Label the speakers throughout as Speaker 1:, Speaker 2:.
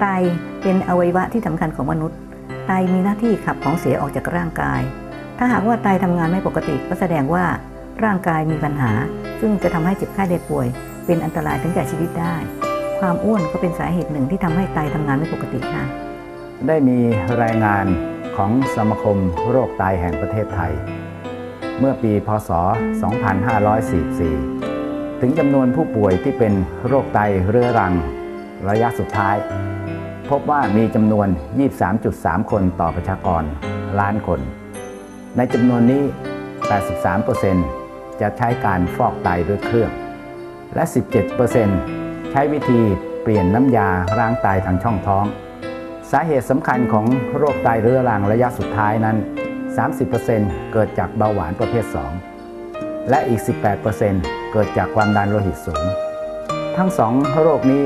Speaker 1: ไตเป็นอวัยวะที่สำคัญของมนุษย์ ไตมีหน้าที่ขับของเสียออกจากร่างกาย ถ้าหากว่าไตทำงานไม่ปกติก็แสดงว่าร่างกายมีปัญหา ซึ่งจะทำให้เจ็บไข้ได้ป่วย เป็นอันตรายถึงแก่ชีวิตได้ ความอ้วนก็เป็นสาเหตุหนึ่งที่ทำให้ไตทำงานไม่ปกติค่ะ
Speaker 2: ได้มีรายงานของสมาคมโรคไตแห่งประเทศไทย เมื่อปีพศ 2544 ถึงจำนวนผู้ป่วยที่เป็นโรคไตเรื้อรังระยะสุดท้าย พบว่ามีจำนวน 23.3 คนต่อประชากรล้านคน ในจำนวนนี้ 83%จะใช้การฟอกไตด้วยเครื่อง และ 17%ใช้วิธีเปลี่ยนน้ำยาล้างไตทางช่องท้อง สาเหตุสำคัญของโรคไตเรื้อรังระยะสุดท้ายนั้น 30%เกิดจากเบาหวานประเภท 2 และอีก 18%เกิดจากความดันโลหิตสูง ทั้งสองโรคนี้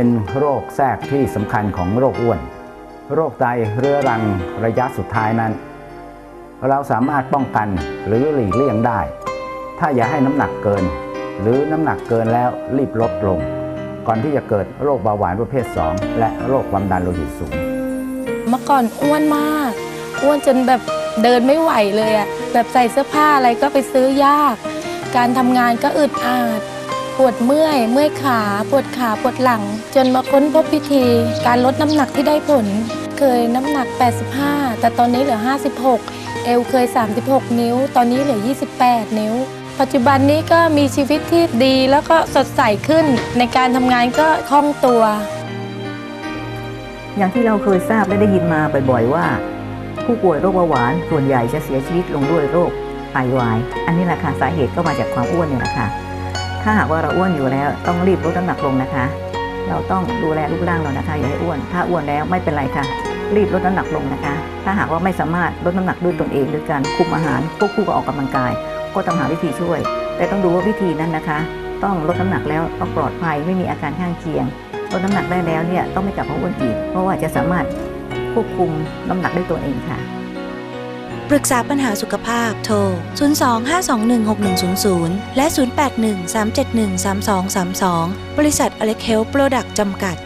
Speaker 2: เป็นโรคแทรกที่สำคัญของโรคอ้วน โรคไตเรื้อรังระยะสุดท้ายนั้น เราสามารถป้องกันหรือหลีกเลี่ยงได้ ถ้าอย่าให้น้ำหนักเกิน หรือน้ำหนักเกินแล้วรีบลดลง ก่อนที่จะเกิดโรคเบาหวานประเภท 2 และโรคความดันโลหิตสูง
Speaker 3: เมื่อก่อนอ้วนมาก อ้วนจนแบบเดินไม่ไหวเลยอะแบบใส่เสื้อผ้าอะไรก็ไปซื้อยาก การทำงานก็อึดอัด ปวดเมื่อย เมื่อยขา ปวดขา ปวดหลัง จนมาค้นพบวิธีการลดน้ำหนักที่ได้ผล เคยน้ำหนัก 85 แต่ตอนนี้เหลือ 56 เอวเคย 36 นิ้ว ตอนนี้เหลือ 28 นิ้ว ปัจจุบันนี้ก็มีชีวิตที่ดีแล้วก็สดใสขึ้น ในการทำงานก็คล่องตัว
Speaker 1: อย่างที่เราเคยทราบและได้ยินมาบ่อยๆว่า ผู้ป่วยโรคเบาหวานส่วนใหญ่จะเสียชีวิตลงด้วยโรคไตวาย อันนี้แหละค่ะสาเหตุก็มาจากความอ้วนเนี่ยแหละค่ะ ถ้าหากว่าเราอ้วนอยู่แล้วต้องรีบลดน้ำหนักลงนะคะ เราต้องดูแลรูปร่างเรานะคะ อย่าให้อ้วน ถ้าอ้วนแล้วไม่เป็นไรค่ะ รีบลดน้ำหนักลงนะคะ ถ้าหากว่าไม่สามารถลดน้ำหนักด้วยตนเองด้วยการคุมอาหารควบคู่กับออกกำลังกาย ก็ต้องหาวิธีช่วย แต่ต้องดูว่าวิธีนั้นนะคะ ต้องลดน้ำหนักแล้วต้องปลอดภัยไม่มีอาการข้างเคียงลดน้ำหนักได้แล้วเนี่ยต้องไม่กลับมาอ้วนอีกเพราะว่าจะสามารถควบคุมน้ำหนักได้ตัวเองค่ะ
Speaker 4: ปรึกษาปัญหาสุขภาพโทร 02-521-6100 และ 081-371-3232 บริษัทอเล็กเฮลโปรดักต์จำกัด